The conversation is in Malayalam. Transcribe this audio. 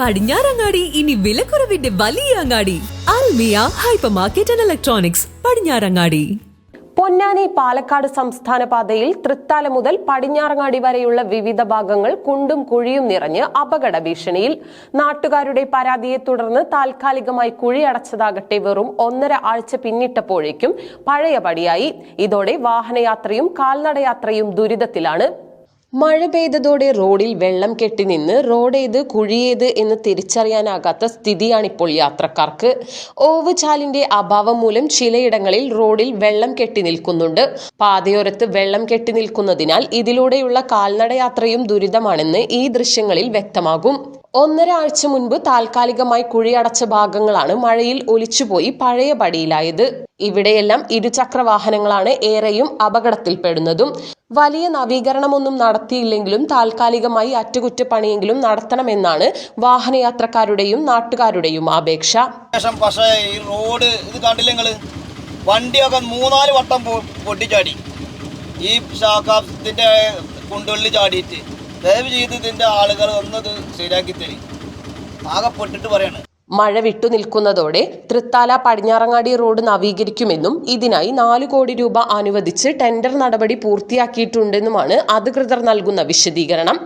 പടിഞ്ഞാറങ്ങാടി ഇനി വിലക്കുറവിന്റെ വലിയ അങ്ങാടി. Almiya hypermarket and electronics Padinjarangadi. Ponnani Palakkad സംസ്ഥാന പാതയിൽ തൃത്താല മുതൽ പടിഞ്ഞാറങ്ങാടി വരെയുള്ള വിവിധ ഭാഗങ്ങൾ കുണ്ടും കുഴിയും നിറഞ്ഞ് അപകട ഭീഷണിയിൽ. നാട്ടുകാരുടെ പരാതിയെ തുടർന്ന് താൽക്കാലികമായി കുഴി അടച്ചതാകട്ടെ വെറും ഒന്നര ആഴ്ച പിന്നിട്ടപ്പോഴേക്കും പഴയപടിയായി. ഇതോടെ വാഹനയാത്രയും കാൽനടയാത്രയും ദുരിതത്തിലാണ്. മഴ പെയ്തതോടെ റോഡിൽ വെള്ളം കെട്ടി നിന്ന് റോഡേത് കുഴിയേത് എന്ന് തിരിച്ചറിയാനാകാത്ത സ്ഥിതിയാണിപ്പോൾ യാത്രക്കാർക്ക്. ഓവുചാലിന്റെ അഭാവം മൂലം ചിലയിടങ്ങളിൽ റോഡിൽ വെള്ളം കെട്ടി നിൽക്കുന്നുണ്ട്. പാതയോരത്ത് വെള്ളം കെട്ടി നിൽക്കുന്നതിനാൽ ഇതിലൂടെയുള്ള കാൽനടയാത്രയും ദുരിതമാണെന്ന് ഈ ദൃശ്യങ്ങളിൽ വ്യക്തമാകും. ഒന്നര ആഴ്ച മുൻപ് താൽക്കാലികമായി കുഴിയടച്ച ഭാഗങ്ങളാണ് മഴയിൽ ഒലിച്ചുപോയി പഴയ പടിയിലായത്. ഇവിടെയെല്ലാം ഇരുചക്ര വാഹനങ്ങളാണ് ഏറെയും അപകടത്തിൽപ്പെടുന്നതും. വലിയ നവീകരണമൊന്നും നടത്തിയില്ലെങ്കിലും താൽക്കാലികമായി അറ്റകുറ്റപ്പണിയെങ്കിലും നടത്തണമെന്നാണ് വാഹനയാത്രക്കാരുടെയും നാട്ടുകാരുടെയും അപേക്ഷ. പക്ഷേ ഈ റോഡ് ഇത് കണ്ടില്ല വണ്ടിയൊക്കെ മൂന്നാൽ വട്ടം പൊട്ടിച്ചാടി. ഈ ചാടിയിട്ട്. ദയവ് ചെയ്ത് ഇതിന്റെ ആളുകൾ ഒന്നത് ശരിയാക്കി തരും. ആകെപ്പെട്ടിട്ട് പറയാണ്. മഴ വിട്ടുനിൽക്കുന്നതോടെ തൃത്താല പടിഞ്ഞാറങ്ങാടി റോഡ് നവീകരിക്കുമെന്നും ഇതിനായി നാല് കോടി രൂപ അനുവദിച്ച് ടെൻഡർ നടപടി പൂർത്തിയാക്കിയിട്ടുണ്ടെന്നുമാണ് അധികൃതർ നൽകുന്ന വിശദീകരണം.